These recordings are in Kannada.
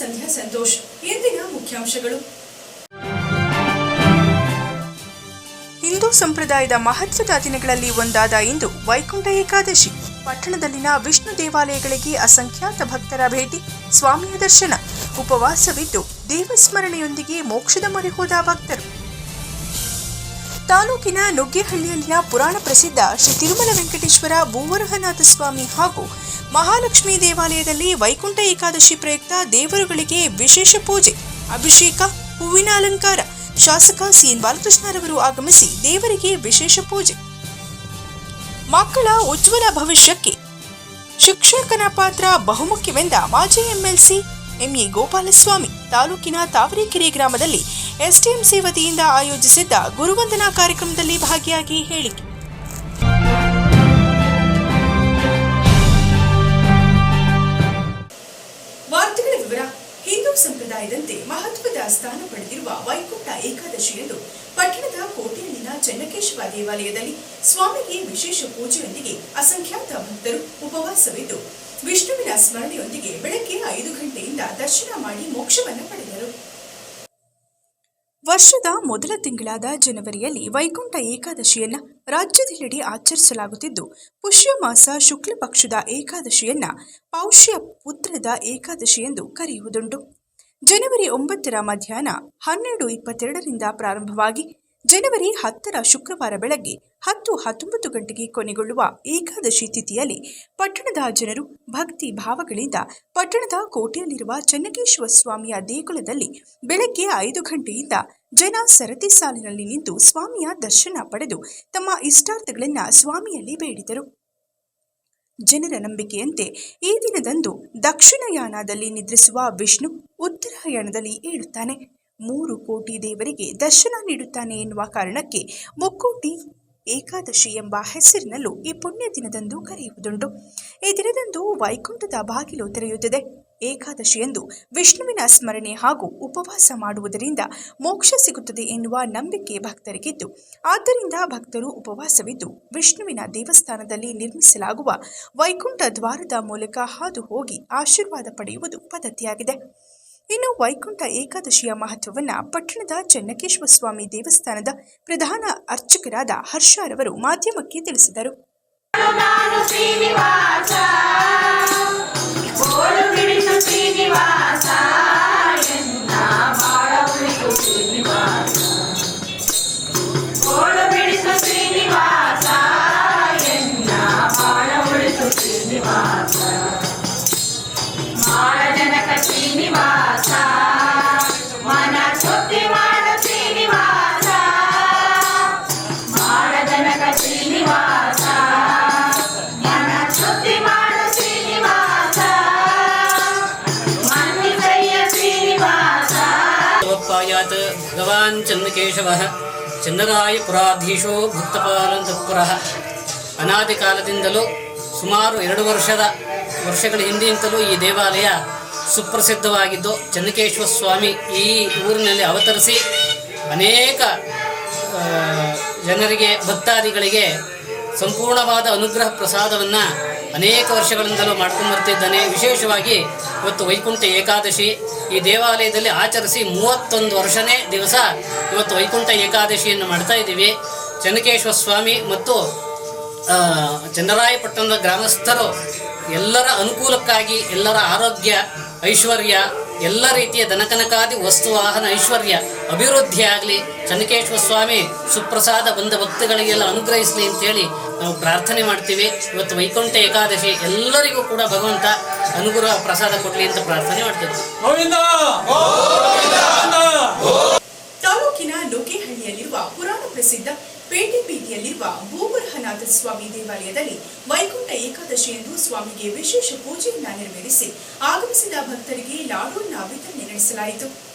ಸಂಧ್ಯಾ ಸಂತೋಷ್, ಇಂದಿನ ಮುಖ್ಯಾಂಶಗಳು. ಹಿಂದೂ ಸಂಪ್ರದಾಯದ ಮಹತ್ವದ ದಿನಗಳಲ್ಲಿ ಒಂದಾದ ಇಂದು ವೈಕುಂಠ ಏಕಾದಶಿ. ಪಟ್ಟಣದಲ್ಲಿನ ವಿಷ್ಣು ದೇವಾಲಯಗಳಿಗೆ ಅಸಂಖ್ಯಾತ ಭಕ್ತರ ಭೇಟಿ, ಸ್ವಾಮಿಯ ದರ್ಶನ. ಉಪವಾಸವಿದ್ದು ದೇವಸ್ಮರಣೆಯೊಂದಿಗೆ ಮೋಕ್ಷದ ಮೊರೆ ಹೋದ ಭಕ್ತರು. ತಾಲೂಕಿನ ನುಗ್ಗೇಹಳ್ಳಿಯಲ್ಲಿನ ಪುರಾಣ ಪ್ರಸಿದ್ಧ ಶ್ರೀ ತಿರುಮಲ ವೆಂಕಟೇಶ್ವರ ಭೂವರಹನಾಥ ಸ್ವಾಮಿ ಹಾಗೂ ಮಹಾಲಕ್ಷ್ಮಿ ದೇವಾಲಯದಲ್ಲಿ ವೈಕುಂಠ ಏಕಾದಶಿ ಪ್ರಯುಕ್ತ ದೇವರುಗಳಿಗೆ ವಿಶೇಷ ಪೂಜೆ, ಅಭಿಷೇಕ, ಹೂವಿನ ಅಲಂಕಾರ. ಶಾಸಕ ಸಿಎನ್ ಬಾಲಕೃಷ್ಣರವರು ಆಗಮಿಸಿ ದೇವರಿಗೆ ವಿಶೇಷ ಪೂಜೆ. ಮಕ್ಕಳ ಉಜ್ವಲ ಭವಿಷ್ಯಕ್ಕೆ ಶಿಕ್ಷಕನ ಪಾತ್ರ ಬಹುಮುಖ್ಯವೆಂದ ಮಾಜಿ ಎಂಎಲ್ಸಿ ಎಂಇ ಗೋಪಾಲಸ್ವಾಮಿ ತಾಲೂಕಿನ ತಾವರೆಕೆರೆ ಗ್ರಾಮದಲ್ಲಿ ಎಸ್ಟಿಎಂಸಿ ವತಿಯಿಂದ ಆಯೋಜಿಸಿದ್ದ ಗುರುವಂದನಾ ಕಾರ್ಯಕ್ರಮದಲ್ಲಿ ಭಾಗಿಯಾಗಿ ಹೇಳಿಕೆ. ವಿವರ, ಹಿಂದೂ ಸಂಪ್ರದಾಯದಂತೆ ಮಹತ್ವದ ಸ್ಥಾನ ಪಡೆದಿರುವ ವೈಕುಂಠ ಏಕಾದಶಿಯಂದು ಪಟ್ಟಣದ ಕೋಟೆಯಲ್ಲಿನ ಚೆನ್ನಕೇಶವ ದೇವಾಲಯದಲ್ಲಿ ಸ್ವಾಮಿಗೆ ವಿಶೇಷ ಪೂಜೆಯೊಂದಿಗೆ ಅಸಂಖ್ಯಾತ ಭಕ್ತರು ಉಪವಾಸವಿದ್ದು ವಿಷ್ಣುವಿನ ಸ್ಮರಣೆಯೊಂದಿಗೆ ಬೆಳಗ್ಗೆ ಐದು ಗಂಟೆಯಿಂದ ದರ್ಶನ ಮಾಡಿ ಮೋಕ್ಷವನ್ನು ಪಡೆದರು. ವರ್ಷದ ಮೊದಲ ತಿಂಗಳಾದ ಜನವರಿಯಲ್ಲಿ ವೈಕುಂಠ ಏಕಾದಶಿಯನ್ನ ರಾಜ್ಯದೆಲ್ಲೆಡೆ ಆಚರಿಸಲಾಗುತ್ತಿದ್ದು ಪುಷ್ಯ ಮಾಸ ಶುಕ್ಲ ಪಕ್ಷದ ಏಕಾದಶಿಯನ್ನ ಪೌಷ್ಯ ಪುತ್ರದ ಏಕಾದಶಿ ಎಂದು ಕರೆಯುವುದುಂಟು. ಜನವರಿ ಒಂಬತ್ತರ ಮಧ್ಯಾಹ್ನ ಹನ್ನೆರಡು ಇಪ್ಪತ್ತೆರಡರಿಂದ ಪ್ರಾರಂಭವಾಗಿ ಜನವರಿ ಹತ್ತರ ಶುಕ್ರವಾರ ಬೆಳಗ್ಗೆ ಹತ್ತು ಹತ್ತೊಂಬತ್ತು ಗಂಟೆಗೆ ಕೊನೆಗೊಳ್ಳುವ ಏಕಾದಶಿ ತಿಥಿಯಲ್ಲಿ ಪಟ್ಟಣದ ಜನರು ಭಕ್ತಿ ಭಾವಗಳಿಂದ ಪಟ್ಟಣದ ಕೋಟೆಯಲ್ಲಿರುವ ಚನ್ನಕೇಶ್ವರ ಸ್ವಾಮಿಯ ದೇಗುಲದಲ್ಲಿ ಬೆಳಗ್ಗೆ ಐದು ಗಂಟೆಯಿಂದ ಜನ ಸರತಿ ಸಾಲಿನಲ್ಲಿ ನಿಂತು ಸ್ವಾಮಿಯ ದರ್ಶನ ಪಡೆದು ತಮ್ಮ ಇಷ್ಟಾರ್ಥಗಳನ್ನು ಸ್ವಾಮಿಯಲ್ಲಿ ಬೇಡಿದರು. ಜನರ ನಂಬಿಕೆಯಂತೆ ಈ ದಿನದಂದು ದಕ್ಷಿಣಯಾನದಲ್ಲಿ ನಿದ್ರಿಸುವ ವಿಷ್ಣು ಉತ್ತರಾಯಣದಲ್ಲಿ ಏಳುತ್ತಾನೆ. ಮೂರು ಕೋಟಿ ದೇವರಿಗೆ ದರ್ಶನ ನೀಡುತ್ತಾನೆ ಎನ್ನುವ ಕಾರಣಕ್ಕೆ ಮುಕ್ಕೋಟಿ ಏಕಾದಶಿ ಎಂಬ ಹೆಸರಿನಲ್ಲೂ ಈ ಪುಣ್ಯ ದಿನದಂದು ಕರೆಯುವುದುಂಟು. ಈ ದಿನದಂದು ವೈಕುಂಠದ ಬಾಗಿಲು ತೆರೆಯುತ್ತದೆ. ಏಕಾದಶಿಯಂದು ವಿಷ್ಣುವಿನ ಸ್ಮರಣೆ ಹಾಗೂ ಉಪವಾಸ ಮಾಡುವುದರಿಂದ ಮೋಕ್ಷ ಸಿಗುತ್ತದೆ ಎನ್ನುವ ನಂಬಿಕೆ ಭಕ್ತರಿಗಿದ್ದು, ಆದ್ದರಿಂದ ಭಕ್ತರು ಉಪವಾಸವಿದ್ದು ವಿಷ್ಣುವಿನ ದೇವಸ್ಥಾನದಲ್ಲಿ ನಿರ್ಮಿಸಲಾಗುವ ವೈಕುಂಠ ದ್ವಾರದ ಮೂಲಕ ಹಾದು ಹೋಗಿ ಆಶೀರ್ವಾದ ಪಡೆಯುವುದು ಪದ್ಧತಿಯಾಗಿದೆ. ಇನ್ನು ವೈಕುಂಠ ಏಕಾದಶಿಯ ಮಹತ್ವವನ್ನು ಪಟ್ಟಣದ ಚೆನ್ನಕೇಶ್ವರ ಸ್ವಾಮಿ ದೇವಸ್ಥಾನದ ಪ್ರಧಾನ ಅರ್ಚಕರಾದ ಹರ್ಷಾರವರು ಮಾಧ್ಯಮಕ್ಕೆ ತಿಳಿಸಿದರು. ಶ್ರೀನಿವಾಸ. ಭಗವಾನ್ ಚಂದ್ರಕೇಶವ ಚಂದ್ರರಾಯ ಪುರಾಧೀಶೋ ಭಕ್ತಪಾಲಂತಪುರಃ. ಅನಾದಿ ಕಾಲದಿಂದಲೂ ಸುಮಾರು ಎರಡು ವರ್ಷದ, ವರ್ಷಗಳ ಹಿಂದಿನಿಂದಲೂ ಈ ದೇವಾಲಯ ಸುಪ್ರಸಿದ್ಧವಾಗಿದ್ದು ಚಂದ್ರಕೇಶ್ವರ ಸ್ವಾಮಿ ಈ ಊರಿನಲ್ಲಿ ಅವತರಿಸಿ ಅನೇಕ ಜನರಿಗೆ, ಭಕ್ತಾದಿಗಳಿಗೆ ಸಂಪೂರ್ಣವಾದ ಅನುಗ್ರಹ ಪ್ರಸಾದವನ್ನು ಅನೇಕ ವರ್ಷಗಳಿಂದಲೂ ಮಾಡ್ಕೊಂಡು ಬರ್ತಿದ್ದಾನೆ. ವಿಶೇಷವಾಗಿ ಇವತ್ತು ವೈಕುಂಠ ಏಕಾದಶಿ ಈ ದೇವಾಲಯದಲ್ಲಿ ಆಚರಿಸಿ ಮೂವತ್ತೊಂದು ವರ್ಷನೇ ದಿವಸ ಇವತ್ತು ವೈಕುಂಠ ಏಕಾದಶಿಯನ್ನು ಮಾಡ್ತಾ ಇದ್ದೀವಿ. ಚೆನ್ನಕೇಶ್ವರ ಸ್ವಾಮಿ ಮತ್ತು ಚನ್ನರಾಯಪಟ್ಟಣದ ಗ್ರಾಮಸ್ಥರು ಎಲ್ಲರ ಅನುಕೂಲಕ್ಕಾಗಿ, ಎಲ್ಲರ ಆರೋಗ್ಯ, ಐಶ್ವರ್ಯ ಎಲ್ಲ ರೀತಿಯ ದನಕನಕಾದಿ ವಸ್ತು ವಾಹನ ಐಶ್ವರ್ಯ ಅಭಿವೃದ್ಧಿ ಆಗಲಿ. ಚನ್ನಕೇಶ್ವರ ಸ್ವಾಮಿ ಸುಪ್ರಸಾದ ಬಂದ ಭಕ್ತಗಳಿಗೆಲ್ಲ ಅನುಗ್ರಹಿಸಲಿ ಅಂತೇಳಿ ನಾವು ಪ್ರಾರ್ಥನೆ ಮಾಡ್ತೀವಿ. ಇವತ್ತು ವೈಕುಂಠ ಏಕಾದಶಿ ಎಲ್ಲರಿಗೂ ಕೂಡ ಭಗವಂತ ಅನುಗ್ರಹ ಪ್ರಸಾದ ಕೊಡಲಿ ಅಂತ ಪ್ರಾರ್ಥನೆ ಮಾಡ್ತೀವಿ. ಗೋವಿಂದ! ತಾಲೂಕಿನ ಲೋಕೇಹಳ್ಳಿಯಲ್ಲಿರುವ ಪುರಾಣ ಪ್ರಸಿದ್ಧ ಪೇಟೆ ಬೀದಿಯಲ್ಲಿರುವ ಭೂವರಹನಾಥ ಸ್ವಾಮಿ ದೇವಾಲಯದಲ್ಲಿ ವೈಕುಂಠ ಏಕಾದಶಿಯಂದು ಸ್ವಾಮಿಗೆ ವಿಶೇಷ ಪೂಜೆಯನ್ನ ನೆರವೇರಿಸಿ ಆಗಮಿಸಿದ ಭಕ್ತರಿಗೆ ಲಾಡೂನ್ನ ವಿತರಣೆ ನಡೆಸಲಾಯಿತು.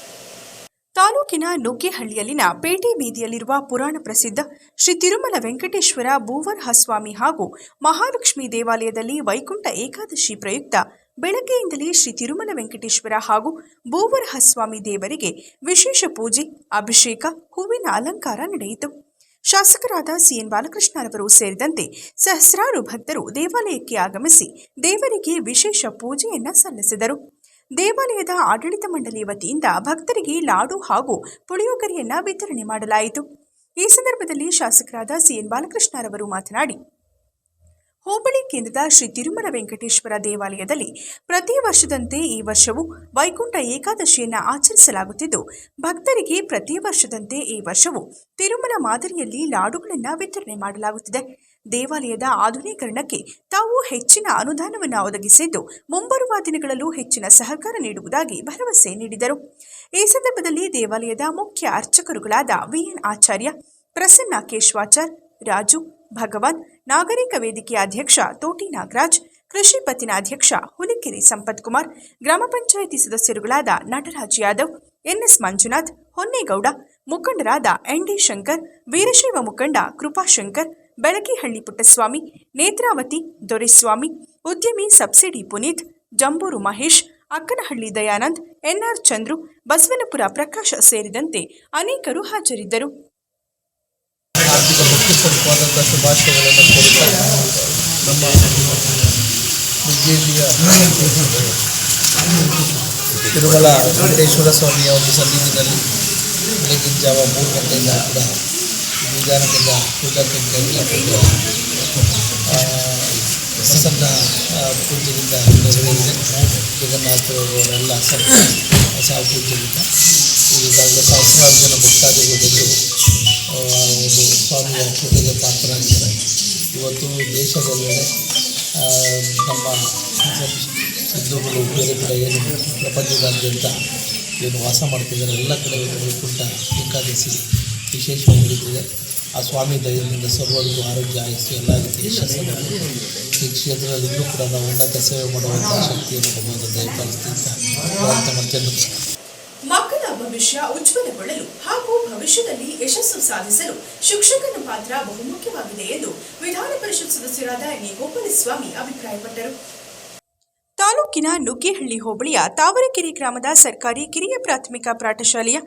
ತಾಲೂಕಿನ ನುಗ್ಗೆಹಳ್ಳಿಯಲ್ಲಿನ ಪೇಟೆ ಬೀದಿಯಲ್ಲಿರುವ ಪುರಾಣ ಪ್ರಸಿದ್ಧ ಶ್ರೀ ತಿರುಮಲ ವೆಂಕಟೇಶ್ವರ ಭೂವರ್ಹಸ್ವಾಮಿ ಹಾಗೂ ಮಹಾಲಕ್ಷ್ಮಿ ದೇವಾಲಯದಲ್ಲಿ ವೈಕುಂಠ ಏಕಾದಶಿ ಪ್ರಯುಕ್ತ ಬೆಳಗ್ಗೆಯಿಂದಲೇ ಶ್ರೀ ತಿರುಮಲ ವೆಂಕಟೇಶ್ವರ ಹಾಗೂ ಭೂವರ್ಹಸ್ವಾಮಿ ದೇವರಿಗೆ ವಿಶೇಷ ಪೂಜೆ, ಅಭಿಷೇಕ, ಹೂವಿನ ಅಲಂಕಾರ ನಡೆಯಿತು. ಶಾಸಕರಾದ ಸಿಎನ್ ಬಾಲಕೃಷ್ಣರವರು ಸೇರಿದಂತೆ ಸಹಸ್ರಾರು ಭಕ್ತರು ದೇವಾಲಯಕ್ಕೆ ಆಗಮಿಸಿ ದೇವರಿಗೆ ವಿಶೇಷ ಪೂಜೆಯನ್ನ ಸಲ್ಲಿಸಿದರು. ದೇವಾಲಯದ ಆಡಳಿತ ಮಂಡಳಿ ವತಿಯಿಂದ ಭಕ್ತರಿಗೆ ಲಾಡು ಹಾಗೂ ಪುಳಿಯೋಗರೆಯನ್ನ ವಿತರಣೆ ಮಾಡಲಾಯಿತು. ಈ ಸಂದರ್ಭದಲ್ಲಿ ಶಾಸಕರಾದ ಸಿಎನ್ ಬಾಲಕೃಷ್ಣರವರು ಮಾತನಾಡಿ ಹೋಬಳಿ ಕೇಂದ್ರದ ಶ್ರೀ ತಿರುಮಲ ವೆಂಕಟೇಶ್ವರ ದೇವಾಲಯದಲ್ಲಿ ಪ್ರತಿ ವರ್ಷದಂತೆ ಈ ವರ್ಷವೂ ವೈಕುಂಠ ಏಕಾದಶಿಯನ್ನು ಆಚರಿಸಲಾಗುತ್ತಿದ್ದು, ಭಕ್ತರಿಗೆ ಪ್ರತಿ ವರ್ಷದಂತೆ ಈ ವರ್ಷವೂ ತಿರುಮಲ ಮಾದರಿಯಲ್ಲಿ ಲಾಡುಗಳನ್ನು ವಿತರಣೆ ಮಾಡಲಾಗುತ್ತಿದೆ. ದೇವಾಲಯದ ಆಧುನೀಕರಣಕ್ಕೆ ತಾವು ಹೆಚ್ಚಿನ ಅನುದಾನವನ್ನು ಒದಗಿಸಿದ್ದು, ಮುಂಬರುವ ದಿನಗಳಲ್ಲೂ ಹೆಚ್ಚಿನ ಸಹಕಾರ ನೀಡುವುದಾಗಿ ಭರವಸೆ ನೀಡಿದರು. ಈ ಸಂದರ್ಭದಲ್ಲಿ ದೇವಾಲಯದ ಮುಖ್ಯ ಅರ್ಚಕರುಗಳಾದ ವಿಎನ್ ಆಚಾರ್ಯ, ಪ್ರಸನ್ನ ಕೇಶ್ವಾಚಾರ್, ರಾಜು ಭಗವಾನ್ ನಾಗರಿಕ ವೇದಿಕೆಯ ಅಧ್ಯಕ್ಷ ತೋಟಿ ನಾಗರಾಜ್, ಕೃಷಿ ಪತ್ತಿನ ಅಧ್ಯಕ್ಷ ಹುಲಿಕೆರೆ ಸಂಪತ್ ಕುಮಾರ್ ಗ್ರಾಮ ಪಂಚಾಯಿತಿ ಸದಸ್ಯರುಗಳಾದ ನಟರಾಜ್ ಯಾದವ್, ಎನ್ಎಸ್ ಮಂಜುನಾಥ್, ಹೊನ್ನೇಗೌಡ, ಮುಖಂಡರಾದ ಎನ್ಡಿ ಶಂಕರ್, ವೀರಶೈವ ಮುಖಂಡ ಕೃಪಾಶಂಕರ್ ಬೆಳಕಿಹಳ್ಳಿ ಪುಟ್ಟಸ್ವಾಮಿ, ನೇತ್ರಾವತಿ ದೊರೆಸ್ವಾಮಿ, ಉದ್ಯಮಿ ಸಬ್ಸಿಡಿ ಪುನೀತ್, ಜಂಬೂರು ಮಹೇಶ್, ಅಕ್ಕನಹಳ್ಳಿ ದಯಾನಂದ್, ಎನ್ಆರ್ ಚಂದ್ರು, ಬಸವನಪುರ ಪ್ರಕಾಶ್ ಸೇರಿದಂತೆ ಅನೇಕರು ಹಾಜರಿದ್ದರು. ಆರ್ಥಿಕ ಭಕ್ತಿಪೂರ್ವಕವಾದಂಥ ಶುಭಾಶಯಗಳನ್ನು ಕೊಡುತ್ತಾ ನಮ್ಮ ಬಿಜೆಪಿಯ ತಿರುಮಲ ವೆಂಕಟೇಶ್ವರ ಸ್ವಾಮಿಯ ಒಂದು ಸನ್ನಿಧಿನಲ್ಲಿ ಬೆಳಗಿನ ಜಾವ ಮೂರು ಗಂಟೆಯಿಂದ ಕೂಡ ನಿಧಾನದಿಂದ ಪೂಜಾ ಕೈಗಾರಿಕೆಗಳಿಂದ ಆ, ಪೂಜೆಯಿಂದ ನೆರವೇರಿದೆ ಜಗನ್ನಾಥರವರೆಲ್ಲ ಸಹ ಹೊಸ ಪೂಜೆಯಿಂದ. ಈಗಾಗಲೇ ಬಂದು ಆ, ಒಂದು ಸ್ವಾಮಿಯ ಕೃಪೆಗೆ ಪಾತ್ರರಾಗಿದ್ದಾರೆ. ಇವತ್ತು ದೇಶದಲ್ಲೇ ನಮ್ಮ ಸಿದ್ಧಗಳು ಬೇರೆ ಕಡೆ ಏನು ಪ್ರಪಂಚದಾದ್ಯಂತ ಏನು ವಾಸ ಮಾಡ್ತಿದ್ದಾರೆ, ಎಲ್ಲ ಕಡೆ ವೈಕುಂಠ ಏಕಾದಶಿ ವಿಶೇಷವಾಗಿ ಆ ಸ್ವಾಮಿ ದಯದಿಂದ ಸರ್ವರಿಗೂ ಆರೋಗ್ಯ, ಆಯಸ್ಸು, ಎಲ್ಲ ರೀತಿಯ ಯಶಸ್ಸನ್ನು ಈ ಕ್ಷೇತ್ರದಲ್ಲಿ ಕೂಡ ನಾವು ಉನ್ನತ ಸೇವೆ ಮಾಡುವಂಥ ಶಕ್ತಿಯನ್ನು ಕೊಡುವಂಥ ದಯಪಾಲಿಸ್ತಿ ಅಂತ ಪ್ರಾರ್ಥನೆ ಮಕ್ಕಳ ಭವಿಷ್ಯ ಉಜ್ವಲಗೊಳ್ಳಲು ಹಾಗೂ ಭವಿಷ್ಯದಲ್ಲಿ ಯಶಸ್ಸು ಸಾಧಿಸಲು ಶಿಕ್ಷಕನ ಪಾತ್ರ ಬಹುಮುಖ್ಯವಾಗಿದೆ ಎಂದು ವಿಧಾನ ಪರಿಷತ್ ಸದಸ್ಯರಾದ ಎನ್ ಗೋಪಾಲಸ್ವಾಮಿ ಅಭಿಪ್ರಾಯಪಟ್ಟರು. ತಾಲೂಕಿನ ನುಗ್ಗೇಹಳ್ಳಿ ಹೋಬಳಿಯ ತಾವರೆಕೆರೆ ಗ್ರಾಮದ ಸರ್ಕಾರಿ ಕಿರಿಯ ಪ್ರಾಥಮಿಕ ಪಾಠಶಾಲೆಯ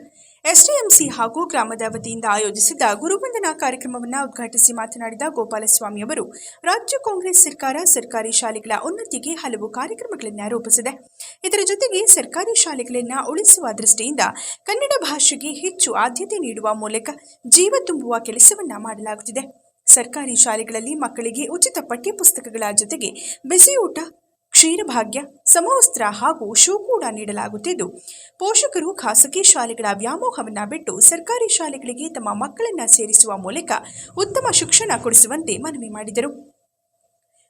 ಎಸ್ಡಿಎಂಸಿ ಹಾಗೂ ಗ್ರಾಮದ ವತಿಯಿಂದ ಆಯೋಜಿಸಿದ್ದ ಗುರುವಂದನಾ ಕಾರ್ಯಕ್ರಮವನ್ನು ಉದ್ಘಾಟಿಸಿ ಮಾತನಾಡಿದ ಗೋಪಾಲಸ್ವಾಮಿ ಅವರು, ರಾಜ್ಯ ಕಾಂಗ್ರೆಸ್ ಸರ್ಕಾರ ಸರ್ಕಾರಿ ಶಾಲೆಗಳ ಉನ್ನತಿಗೆ ಹಲವು ಕಾರ್ಯಕ್ರಮಗಳನ್ನು ರೂಪಿಸಿದೆ. ಇದರ ಜೊತೆಗೆ ಸರ್ಕಾರಿ ಶಾಲೆಗಳನ್ನು ಉಳಿಸುವ ದೃಷ್ಟಿಯಿಂದ ಕನ್ನಡ ಭಾಷೆಗೆ ಹೆಚ್ಚು ಆದ್ಯತೆ ನೀಡುವ ಮೂಲಕ ಜೀವ ತುಂಬುವ ಕೆಲಸವನ್ನು ಮಾಡಲಾಗುತ್ತಿದೆ. ಸರ್ಕಾರಿ ಶಾಲೆಗಳಲ್ಲಿ ಮಕ್ಕಳಿಗೆ ಉಚಿತ ಪಠ್ಯಪುಸ್ತಕಗಳ ಜೊತೆಗೆ ಬಿಸಿಯೂಟ ಕ್ಷೀರಭಾಗ್ಯ, ಸಮವಸ್ತ್ರ ಹಾಗೂ ಶೂ ಕೂಡ ನೀಡಲಾಗುತ್ತಿದ್ದು, ಪೋಷಕರು ಖಾಸಗಿ ಶಾಲೆಗಳ ವ್ಯಾಮೋಹವನ್ನು ಬಿಟ್ಟು ಸರ್ಕಾರಿ ಶಾಲೆಗಳಿಗೆ ತಮ್ಮ ಮಕ್ಕಳನ್ನು ಸೇರಿಸುವ ಮೂಲಕ ಉತ್ತಮ ಶಿಕ್ಷಣ ಕೊಡಿಸುವಂತೆ ಮನವಿ ಮಾಡಿದರು.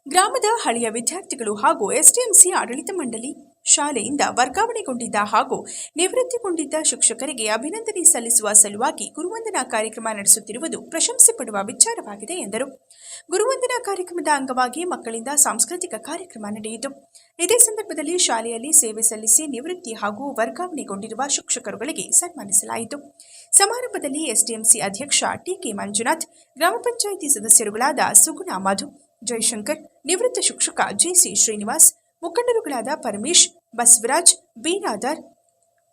ಗ್ರಾಮದ ಹಳೆಯ ವಿದ್ಯಾರ್ಥಿಗಳು ಹಾಗೂ ಎಸ್ಡಿಎಂಸಿ ಆಡಳಿತ ಮಂಡಳಿ ಶಾಲೆಯಿಂದ ವರ್ಗಾವಣೆಗೊಂಡಿದ್ದ ಹಾಗೂ ನಿವೃತ್ತಿಗೊಂಡಿದ್ದ ಶಿಕ್ಷಕರಿಗೆ ಅಭಿನಂದನೆ ಸಲ್ಲಿಸುವ ಸಲುವಾಗಿ ಗುರುವಂದನಾ ಕಾರ್ಯಕ್ರಮ ನಡೆಸುತ್ತಿರುವುದು ಪ್ರಶಂಸೆ ಪಡುವ ವಿಚಾರವಾಗಿದೆ ಎಂದರು. ಗುರುವಂದನಾ ಕಾರ್ಯಕ್ರಮದ ಅಂಗವಾಗಿ ಮಕ್ಕಳಿಂದ ಸಾಂಸ್ಕೃತಿಕ ಕಾರ್ಯಕ್ರಮ ನಡೆಯಿತು. ಇದೇ ಸಂದರ್ಭದಲ್ಲಿ ಶಾಲೆಯಲ್ಲಿ ಸೇವೆ ಸಲ್ಲಿಸಿ ನಿವೃತ್ತಿ ಹಾಗೂ ವರ್ಗಾವಣೆಗೊಂಡಿರುವ ಶಿಕ್ಷಕರುಗಳಿಗೆ ಸನ್ಮಾನಿಸಲಾಯಿತು. ಸಮಾರಂಭದಲ್ಲಿ ಎಸ್ಡಿಎಂಸಿ ಅಧ್ಯಕ್ಷ ಟಿಕೆ ಮಂಜುನಾಥ್, ಗ್ರಾಮ ಪಂಚಾಯಿತಿ ಸದಸ್ಯರುಗಳಾದ ಸುಗುಣ ಮಧು ಜಯಶಂಕರ್ ನಿವೃತ್ತ ಶಿಕ್ಷಕ ಜೆಸಿ ಶ್ರೀನಿವಾಸ್ ಮುಖಂಡರುಗಳಾದ Paramesh, Basavaraj Biradar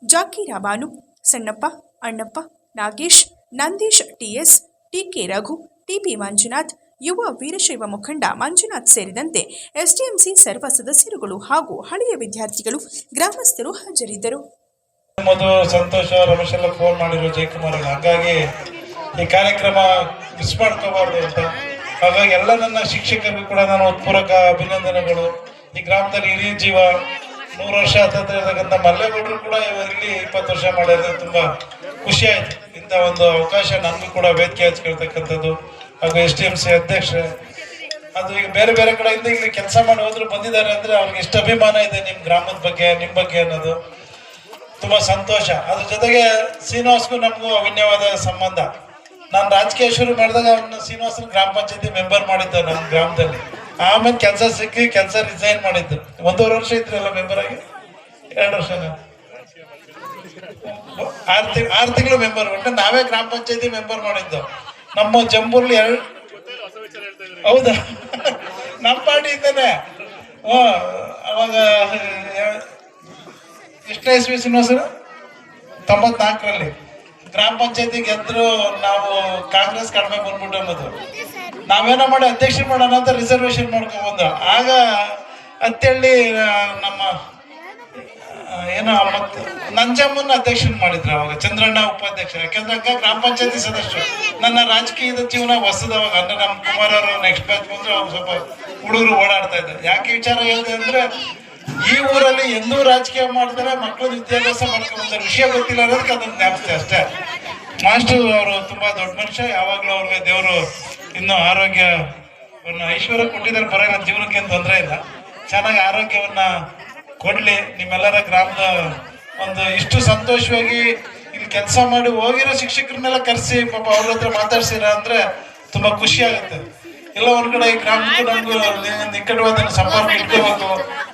Jackie ರಾಮಾನು Sannappa, Annappa, Nagesh, Nandish, TS, TK Raghu, TP Manjunath, ಯುವ ವೀರಶೈವ ಮುಖಂಡ ಮಂಜುನಾಥ್ ಸೇರಿದಂತೆ ಎಸ್ಡಿಎಂಸಿ ಸರ್ವ ಸದಸ್ಯರುಗಳು ಹಾಗೂ ಹಳೆಯ ವಿದ್ಯಾರ್ಥಿಗಳು, ಗ್ರಾಮಸ್ಥರು ಹಾಜರಿದ್ದರು. ಮಧು ಸಂತೋಷ, ರಮೇಶ್ ಎಲ್ಲ ಫೋನ್ ಮಾಡಿರೋ ಜಯಕುಮಾರ್ ಹಾಗಾಗಿ ಈ ಕಾರ್ಯಕ್ರಮ ಮಿಸ್ ಮಾಡ್ಕೋಬಾರ್ದು ಅಂತ. ಹಾಗಾಗಿ ಎಲ್ಲ ನನ್ನ ಶಿಕ್ಷಕರಿಗೂ ಕೂಡ ನಾನು ಉತ್ಪೂರಕ ಅಭಿನಂದನೆಗಳು. ಈ ಗ್ರಾಮದಲ್ಲಿ ಹಿರಿಯ ಜೀವ ನೂರು ವರ್ಷ ಹತ್ತಿರತಕ್ಕಂಥ ಮಲ್ಲೇಗೌಡರು ಕೂಡ ಇವಾಗ ಇಲ್ಲಿ ಇಪ್ಪತ್ತು ವರ್ಷ ಮಾಡಿದ್ರೆ ತುಂಬಾ ಖುಷಿ ಆಯ್ತು. ಇಂಥ ಒಂದು ಅವಕಾಶ ನನಗೂ ಕೂಡ ವೇದಿಕೆ ಹಚ್ಕೊಳ್ತಕ್ಕಂಥದ್ದು ಹಾಗೂ ಎಸ್ ಡಿ ಎಂ ಸಿ ಅಧ್ಯಕ್ಷ, ಅದು ಈಗ ಬೇರೆ ಬೇರೆ ಕಡೆಯಿಂದ ಇಲ್ಲಿ ಕೆಲಸ ಮಾಡಿ ಹೋದ್ರು ಬಂದಿದ್ದಾರೆ ಅಂದ್ರೆ ಅವ್ರಿಗೆ ಎಷ್ಟು ಅಭಿಮಾನ ಇದೆ ನಿಮ್ಮ ಗ್ರಾಮದ ಬಗ್ಗೆ ನಿಮ್ಮ ಬಗ್ಗೆ ಅನ್ನೋದು. ತುಂಬಾ ಸಂತೋಷ. ಅದ್ರ ಜೊತೆಗೆ ಶ್ರೀನಿವಾಸ್ಗೂ ನಮಗೂ ಅವಿನ್ಯವಾದ ಸಂಬಂಧ. ನಾನು ರಾಜಕೀಯ ಶುರು ಮಾಡಿದಾಗ ಅವನ್ನ ಶ್ರೀನಿವಾಸನ ಗ್ರಾಮ ಪಂಚಾಯತಿ ಮೆಂಬರ್ ಮಾಡಿದ್ದ ನಮ್ಮ ಗ್ರಾಮದಲ್ಲಿ. ಆಮೇಲೆ ಕೆಲಸ ಸಿಕ್ಕಿ ಕೆಲಸ ರಿಸೈನ್ ಮಾಡಿದ್ದು. ಒಂದೂವರೆ ವರ್ಷ ಇದ್ರಲ್ಲ ಮೆಂಬರ್ ಆಗಿ? ಎರಡು ವರ್ಷ ಆರು ತಿಂಗ್, ಆರು ತಿಂಗಳು ಮೆಂಬರ್ ಒಟ್ಟು ನಾವೇ ಗ್ರಾಮ ಪಂಚಾಯತಿ ಮೆಂಬರ್ ಮಾಡಿದ್ದು. ನಮ್ಮ ಜಂಬೂರ್ಲಿ ಎರಡು ಹೌದಾ? ನಮ್ಮ ಪಾರ್ಟಿ ಇದ್ದಾನೆ. ಹ್ಞೂ ಅವಾಗ ಎಷ್ಟನೇ ಇಸ್ವಿ ಶ್ರೀನಿವಾಸರು? ತೊಂಬತ್ನಾಲ್ಕರಲ್ಲಿ. ಗ್ರಾಮ ಪಂಚಾಯತಿ ಗೆದ್ರು ನಾವು ಕಾಂಗ್ರೆಸ್ ಕಡಿಮೆ ಬಂದ್ಬಿಟ್ಟು ಅನ್ನೋದು. ನಾವೇನೋ ಮಾಡಿ ಅಧ್ಯಕ್ಷ ಮಾಡೋಣ ಅಂತ ರಿಸರ್ವೇಶನ್ ಮಾಡ್ಕೊಂಡ್ಬಂದು ಆಗ ಅಂತೇಳಿ ನಮ್ಮ ಏನೋ ಮತ್ತೆ ನಂಜಮ್ಮನ ಅಧ್ಯಕ್ಷನ ಮಾಡಿದ್ರು ಅವಾಗ, ಚಂದ್ರಣ್ಣ ಉಪಾಧ್ಯಕ್ಷ. ಯಾಕಂದ್ರೆ ಗ್ರಾಮ ಪಂಚಾಯತಿ ಸದಸ್ಯರು. ನನ್ನ ರಾಜಕೀಯದ ಜೀವನ ಹೊಸದವಾಗ, ಅಂದ್ರೆ ನಮ್ಮ ಕುಮಾರ್ ಅವರು ನೆಕ್ಸ್ಟ್ ಬ್ಯಾಚ್ ಬಂದ್ರು, ಅವ್ರು ಸ್ವಲ್ಪ ಹುಡುಗರು ಓಡಾಡ್ತಾ ಇದ್ದಾರೆ. ಯಾಕೆ ವಿಚಾರ ಹೇಳಿದೆ ಅಂದ್ರೆ, ಈ ಊರಲ್ಲಿ ಎಂದೂ ರಾಜಕೀಯ ಮಾಡ್ತಾರೆ, ಮಕ್ಕಳು ವಿದ್ಯಾಭ್ಯಾಸ ಮಾಡ್ಕೊಂಡ್ರೆ ವಿಷಯ ಗೊತ್ತಿಲ್ಲ ಅನ್ನೋದಕ್ಕೆ ಅದನ್ನ ಜ್ಞಾಪಿಸ್ತೆ ಅಷ್ಟೇ. ಮಾಸ್ಟರ್ ಅವರು ತುಂಬಾ ದೊಡ್ಡ ಮನುಷ್ಯ, ಯಾವಾಗಲೂ ಅವ್ರಿಗೆ ದೇವರು ಇನ್ನೂ ಆರೋಗ್ಯವನ್ನ ಐಶ್ವರ್ಯ ಕೊಟ್ಟಿದ್ದಾರೆ, ಪರವಾಗಿಲ್ಲ, ಜೀವನಕ್ಕೆ ಏನು ತೊಂದರೆ ಇಲ್ಲ. ಚೆನ್ನಾಗಿ ಆರೋಗ್ಯವನ್ನ ಕೊಡ್ಲಿ. ನಿಮ್ಮೆಲ್ಲರ ಗ್ರಾಮದ ಒಂದು ಇಷ್ಟು ಸಂತೋಷವಾಗಿ ಇಲ್ಲಿ ಕೆಲಸ ಮಾಡಿ ಹೋಗಿರೋ ಶಿಕ್ಷಕರನ್ನೆಲ್ಲ ಕರೆಸಿ, ಪಾಪ ಅವ್ರ ಹತ್ರ ಮಾತಾಡ್ಸಿರ ಅಂದ್ರೆ ತುಂಬಾ ಖುಷಿ ಆಗುತ್ತೆ. ಎಲ್ಲ ಒಂದ್ ಕಡೆ ಈ ನಮಗೂ ನಿಕಟವಾದ ಸಂಪರ್ಕ ಇಟ್ಕೋಬೇಕು.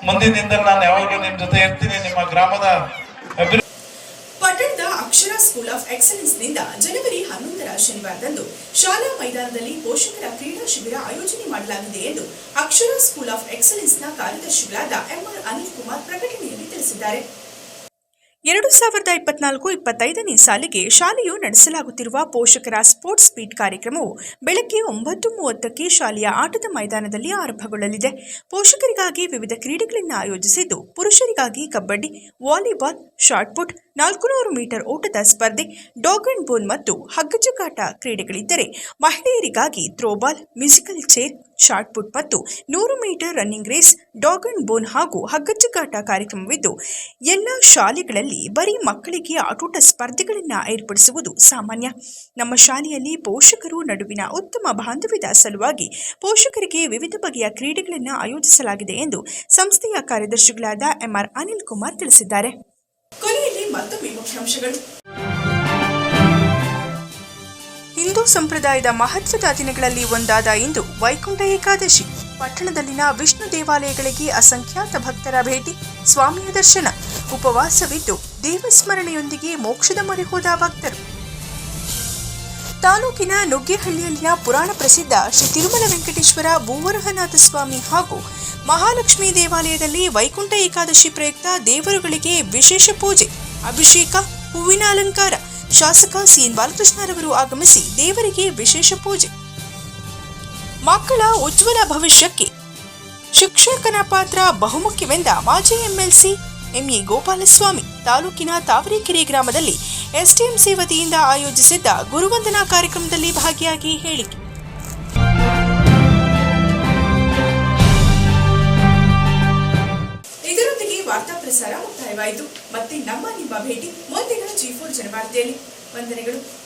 ಮುಂದಿನ ನಾನು ಯಾವಾಗಲೂ ನಿಮ್ ಜೊತೆ ಇರ್ತೀನಿ, ನಿಮ್ಮ ಗ್ರಾಮದ ಅಭಿವೃದ್ಧಿ ಅಕ್ಷರ ಸ್ಕೂಲ್ ಆಫ್ ಎಕ್ಸಲೆನ್ಸ್ನಿಂದ ಜನವರಿ ಹನ್ನೊಂದರ ಶನಿವಾರದಂದು ಶಾಲಾ ಮೈದಾನದಲ್ಲಿ ಪೋಷಕರ ಕ್ರೀಡಾ ಶಿಬಿರ ಆಯೋಜನೆ ಮಾಡಲಾಗಿದೆ ಎಂದು ಅಕ್ಷರ ಸ್ಕೂಲ್ ಆಫ್ ಎಕ್ಸಲೆನ್ಸ್ನ ಕಾರ್ಯದರ್ಶಿಗಳಾದ ಎಂಆರ್ ಅನಿಲ್ ಕುಮಾರ್ ಪ್ರಕಟಣೆಯಲ್ಲಿ ತಿಳಿಸಿದ್ದಾರೆ. ಎರಡು ಸಾವಿರದ ಇಪ್ಪತ್ನಾಲ್ಕು ಇಪ್ಪತ್ತೈದನೇ ಸಾಲಿಗೆ ಶಾಲೆಯು ನಡೆಸಲಾಗುತ್ತಿರುವ ಪೋಷಕರ ಸ್ಪೋರ್ಟ್ಸ್ ಮೀಟ್ ಕಾರ್ಯಕ್ರಮವು ಬೆಳಗ್ಗೆ ಒಂಬತ್ತು ಮೂವತ್ತಕ್ಕೆ ಶಾಲೆಯ ಆಟದ ಮೈದಾನದಲ್ಲಿ ಆರಂಭಗೊಳ್ಳಲಿದೆ. ಪೋಷಕರಿಗಾಗಿ ವಿವಿಧ ಕ್ರೀಡೆಗಳನ್ನು ಆಯೋಜಿಸಿದ್ದು, ಪುರುಷರಿಗಾಗಿ ಕಬಡ್ಡಿ, ವಾಲಿಬಾಲ್ ಶಾರ್ಟ್ ಪುಟ್ ನಾಲ್ಕುನೂರು ಮೀಟರ್ ಓಟದ ಸ್ಪರ್ಧೆ, ಡಾಗ್ ಅಂಡ್ ಬೋನ್ ಮತ್ತು ಹಗ್ಗಜುಗಾಟ ಕ್ರೀಡೆಗಳಿದ್ದರೆ, ಮಹಿಳೆಯರಿಗಾಗಿ throwball, musical chair shot put ಮತ್ತು ನೂರು metre running race, dog and bone ಹಾಗೂ ಹಗ್ಗಜುಗಾಟ ಕಾರ್ಯಕ್ರಮವಿದ್ದು, ಎಲ್ಲ ಶಾಲೆಗಳಲ್ಲಿ ಬರೀ ಮಕ್ಕಳಿಗೆ ಆಟೋಟ ಸ್ಪರ್ಧೆಗಳನ್ನು ಏರ್ಪಡಿಸುವುದು ಸಾಮಾನ್ಯ. ನಮ್ಮ ಶಾಲೆಯಲ್ಲಿ ಪೋಷಕರು ನಡುವಿನ ಉತ್ತಮ ಬಾಂಧವ್ಯದ ಸಲುವಾಗಿ ಪೋಷಕರಿಗೆ ವಿವಿಧ ಬಗೆಯ ಕ್ರೀಡೆಗಳನ್ನು ಆಯೋಜಿಸಲಾಗಿದೆ ಎಂದು ಸಂಸ್ಥೆಯ ಕಾರ್ಯದರ್ಶಿಗಳಾದ ಎಂಆರ್ ಅನಿಲ್ ಕುಮಾರ್ ತಿಳಿಸಿದ್ದಾರೆ. ಹಿಂದೂ ಸಂಪ್ರದಾಯದ ಮಹತ್ವದ ದಿನಗಳಲ್ಲಿ ಒಂದಾದ ಇಂದು ವೈಕುಂಠ ಏಕಾದಶಿ. ಪಟ್ಟಣದಲ್ಲಿನ ವಿಷ್ಣು ದೇವಾಲಯಗಳಿಗೆ ಅಸಂಖ್ಯಾತ ಭಕ್ತರ ಭೇಟಿ, ಸ್ವಾಮಿಯ ದರ್ಶನ. ಉಪವಾಸವಿದ್ದು ದೇವಸ್ಮರಣೆಯೊಂದಿಗೆ ಮೋಕ್ಷದ ಮೊರೆ ಹೋದ ಭಕ್ತರು. ತಾಲೂಕಿನ ನುಗ್ಗೇಹಳ್ಳಿಯಲ್ಲಿನ ಪುರಾಣ ಪ್ರಸಿದ್ಧ ಶ್ರೀ ತಿರುಮಲ ವೆಂಕಟೇಶ್ವರ ಭೂವರಹನಾಥ ಸ್ವಾಮಿ ಹಾಗೂ ಮಹಾಲಕ್ಷ್ಮಿ ದೇವಾಲಯದಲ್ಲಿ ವೈಕುಂಠ ಏಕಾದಶಿ ಪ್ರಯುಕ್ತ ದೇವರುಗಳಿಗೆ ವಿಶೇಷ ಪೂಜೆ, ಅಭಿಷೇಕ, ಹೂವಿನ ಅಲಂಕಾರ, ಶಾಸಕ ಸಿಎನ್ ಬಾಲಕೃಷ್ಣರವರು ಆಗಮಿಸಿ ದೇವರಿಗೆ ವಿಶೇಷ ಪೂಜೆ. ಮಕ್ಕಳ ಉಜ್ವಲ ಭವಿಷ್ಯಕ್ಕೆ ಶಿಕ್ಷಕನ ಪಾತ್ರ ಬಹುಮುಖ್ಯವೆಂದ ಮಾಜಿ ಎಂಎಲ್ಸಿ ಎಂಇ ಗೋಪಾಲಸ್ವಾಮಿ ತಾಲೂಕಿನ ತಾವರೆಕೆರೆ ಗ್ರಾಮದಲ್ಲಿ ಎಸ್ಟಿಎಂಸಿ ವತಿಯಿಂದ ಆಯೋಜಿಸಿದ್ದ ಗುರುವಂದನಾ ಕಾರ್ಯಕ್ರಮದಲ್ಲಿ ಭಾಗಿಯಾಗಿ ಹೇಳಿಕೆ ಇದರೊಂದಿಗೆ ವಾರ್ತಾ ಪ್ರಸಾರ ಮುಕ್ತಾಯವಾಯಿತು. ಮತ್ತೆ ನಮ್ಮ ನಿಮ್ಮ ಭೇಟಿ ಮುಂದಿನ ಜಿ ಫೋರ್ ಜನವಾರ್ತೆಯಲ್ಲಿ. ವಂದನೆಗಳು.